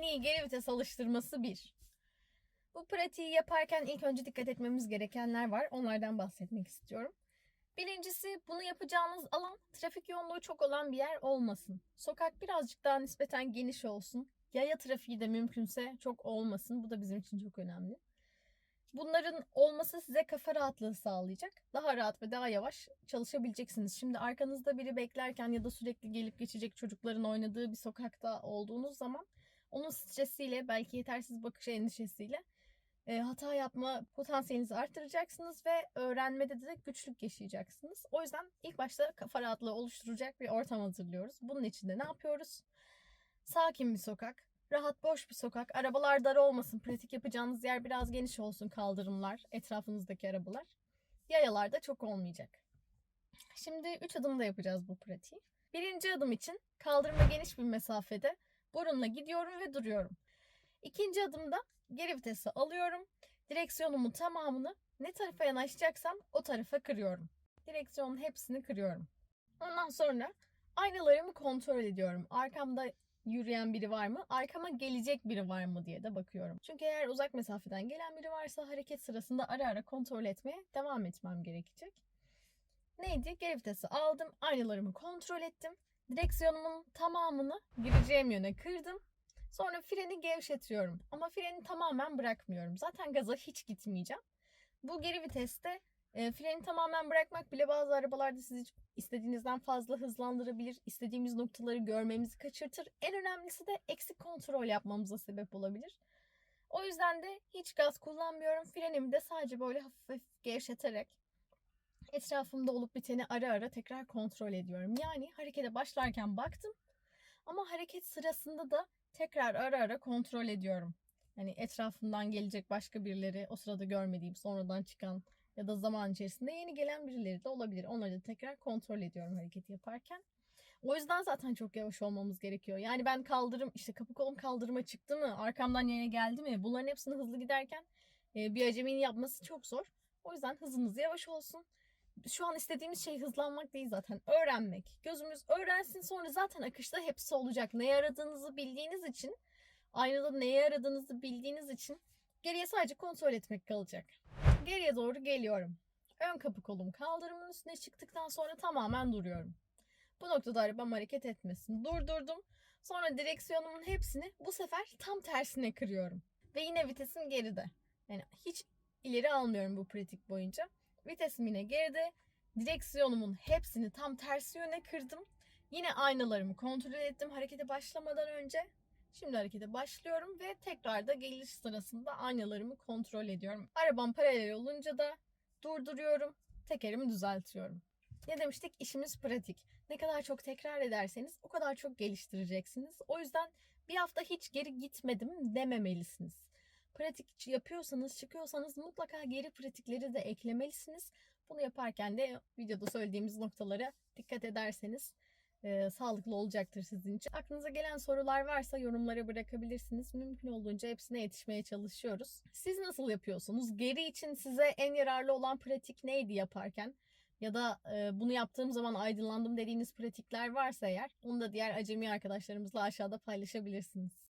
Geri vites alıştırması 1. Bu pratiği yaparken ilk önce dikkat etmemiz gerekenler var. Onlardan bahsetmek istiyorum. Birincisi bunu yapacağınız alan trafik yoğunluğu çok olan bir yer olmasın. Sokak birazcık daha nispeten geniş olsun. Yaya trafiği de mümkünse çok olmasın. Bu da bizim için çok önemli. Bunların olması size kafa rahatlığı sağlayacak. Daha rahat ve daha yavaş çalışabileceksiniz. Şimdi arkanızda biri beklerken ya da sürekli gelip geçecek çocukların oynadığı bir sokakta olduğunuz zaman onun stresiyle belki yetersiz bakış endişesiyle e, hata yapma potansiyelinizi arttıracaksınız ve öğrenmede de güçlük yaşayacaksınız. O yüzden ilk başta kafa rahatlığı oluşturacak bir ortam hazırlıyoruz. Bunun için de ne yapıyoruz? Sakin bir sokak, rahat boş bir sokak, arabalar dar olmasın, pratik yapacağınız yer biraz geniş olsun kaldırımlar, etrafınızdaki arabalar. Yayalar da çok olmayacak. Şimdi 3 adımda yapacağız bu pratiği. Birinci adım için kaldırıma geniş bir mesafede burunla gidiyorum ve duruyorum. İkinci adımda geri vitesi alıyorum. Direksiyonumun tamamını ne tarafa yanaşacaksam o tarafa kırıyorum. Direksiyonun hepsini kırıyorum. Ondan sonra aynalarımı kontrol ediyorum. Arkamda yürüyen biri var mı? Arkama gelecek biri var mı diye de bakıyorum. Çünkü eğer uzak mesafeden gelen biri varsa hareket sırasında ara ara kontrol etmeye devam etmem gerekecek. Neydi? Geri vitesi aldım. Aynalarımı kontrol ettim. Direksiyonumun tamamını gireceğim yöne kırdım. Sonra freni gevşetiyorum. Ama freni tamamen bırakmıyorum. Zaten gaza hiç gitmeyeceğim. Bu geri viteste e, freni tamamen bırakmak bile bazı arabalarda sizi istediğinizden fazla hızlandırabilir. İstediğimiz noktaları görmemizi kaçırtır. En önemlisi de eksik kontrol yapmamıza sebep olabilir. O yüzden de hiç gaz kullanmıyorum. Frenimi de sadece böyle hafif hafif gevşeterek etrafımda olup biteni ara ara tekrar kontrol ediyorum. Yani harekete başlarken baktım ama hareket sırasında da tekrar ara ara kontrol ediyorum. Yani etrafımdan gelecek başka birileri, o sırada görmediğim, sonradan çıkan ya da zaman içerisinde yeni gelen birileri de olabilir. Onları da tekrar kontrol ediyorum hareketi yaparken. O yüzden zaten çok yavaş olmamız gerekiyor. Yani ben kaldırım, işte kapı kolum kaldırıma çıktı mı, arkamdan yaya geldi mi? Bunların hepsini hızlı giderken e, bir aceminin yapması çok zor. O yüzden hızınız yavaş olsun. Şu an istediğimiz şey hızlanmak değil zaten. Öğrenmek. Gözümüz öğrensin sonra zaten akışta hepsi olacak. Neyi aradığınızı bildiğiniz için, aynada neyi aradığınızı bildiğiniz için geriye sadece kontrol etmek kalacak. Geriye doğru geliyorum. Ön kapı kolum kaldırımın üstüne çıktıktan sonra tamamen duruyorum. Bu noktada arabam hareket etmesin. Durdurdum. Sonra direksiyonumun hepsini bu sefer tam tersine kırıyorum. Ve yine vitesim geride. Yani hiç ileri almıyorum bu pratik boyunca. Vitesim yine geride. Direksiyonumun hepsini tam tersi yöne kırdım. Yine aynalarımı kontrol ettim harekete başlamadan önce. Şimdi harekete başlıyorum ve tekrar da geliş sırasında aynalarımı kontrol ediyorum. Arabam paralel olunca da durduruyorum, tekerimi düzeltiyorum. Ne demiştik? İşimiz pratik. Ne kadar çok tekrar ederseniz o kadar çok geliştireceksiniz. O yüzden bir hafta hiç geri gitmedim dememelisiniz. Pratik yapıyorsanız, çıkıyorsanız mutlaka geri pratikleri de eklemelisiniz. Bunu yaparken de videoda söylediğimiz noktalara dikkat ederseniz e, sağlıklı olacaktır sizin için. Aklınıza gelen sorular varsa yorumlara bırakabilirsiniz. Mümkün olduğunca hepsine yetişmeye çalışıyoruz. Siz nasıl yapıyorsunuz? Geri için size en yararlı olan pratik neydi yaparken? Ya da e, bunu yaptığım zaman aydınlandım dediğiniz pratikler varsa eğer onu da diğer acemi arkadaşlarımızla aşağıda paylaşabilirsiniz.